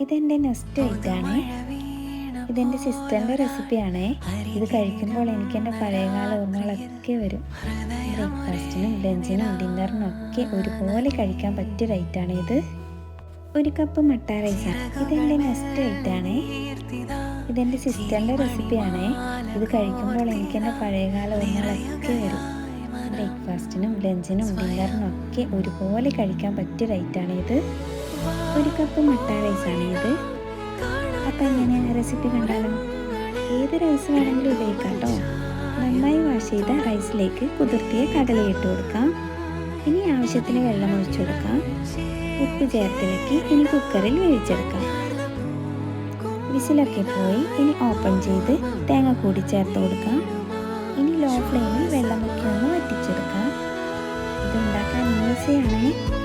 ഇതെന്റെ നെക്സ്റ്റ് ഐറ്റാണ്. ഇതെന്റെ സിസ്റ്ററിന്റെ റെസിപ്പിയാണ്. ഇത് കഴിക്കുമ്പോൾ എനിക്ക് എന്റെ പഴയകാല ഓർമ്മകളൊക്കെ വരും. ബ്രേക്ക്ഫാസ്റ്റിനും ലഞ്ചിനും ഡിന്നറിനും ഒക്കെ ഒരുപോലെ കഴിക്കാൻ പറ്റിയ റൈറ്റാണ് ഇത്. ഒരു കപ്പ് മട്ട റൈസാണ് ഇതെന്റെ നെക്സ്റ്റ് ഐറ്റാണ്. ഇതെന്റെ സിസ്റ്ററിന്റെ റെസിപ്പിയാണ്. ഇത് കഴിക്കുമ്പോൾ എനിക്ക് എന്റെ പഴയകാല ഓർമ്മകളൊക്കെ വരും. ബ്രേക്ക്ഫാസ്റ്റിനും ലഞ്ചിനും ഡിന്നറിനും ഒക്കെ ഒരുപോലെ കഴിക്കാൻ പറ്റിയ റൈറ്റാണ് ഇത്. ഒരു കപ്പ് മട്ട റൈസാണ് ഇത് അപ്പം എങ്ങനെ റെസിപ്പി കണ്ടാലും ഏത് റൈസ് വേണമെങ്കിലും ഉപയോഗിക്കാം കേട്ടോ നന്നായി വാഷ് ചെയ്ത റൈസിലേക്ക് കുതിർത്തിയ കടലയിട്ട് കൊടുക്കാം. ഇനി ആവശ്യത്തിന് വെള്ളം ഒഴിച്ചു കൊടുക്കാം. ഉപ്പ് ചേർത്തിളക്കി ഇനി കുക്കറിൽ വേവിച്ചെടുക്കാം. വിസിലൊക്കെ പോയി ഇനി ഓപ്പൺ ചെയ്ത് തേങ്ങ കൂടി ചേർത്ത് കൊടുക്കാം. ഇനി ലോ ഫ്ലെയിമിൽ വെള്ളം മുക്കി ഒന്ന് വറ്റിച്ചെടുക്കാം. ഇതുണ്ടാക്കാൻ ഈസിയാണെങ്കിൽ ഈസിയാണ്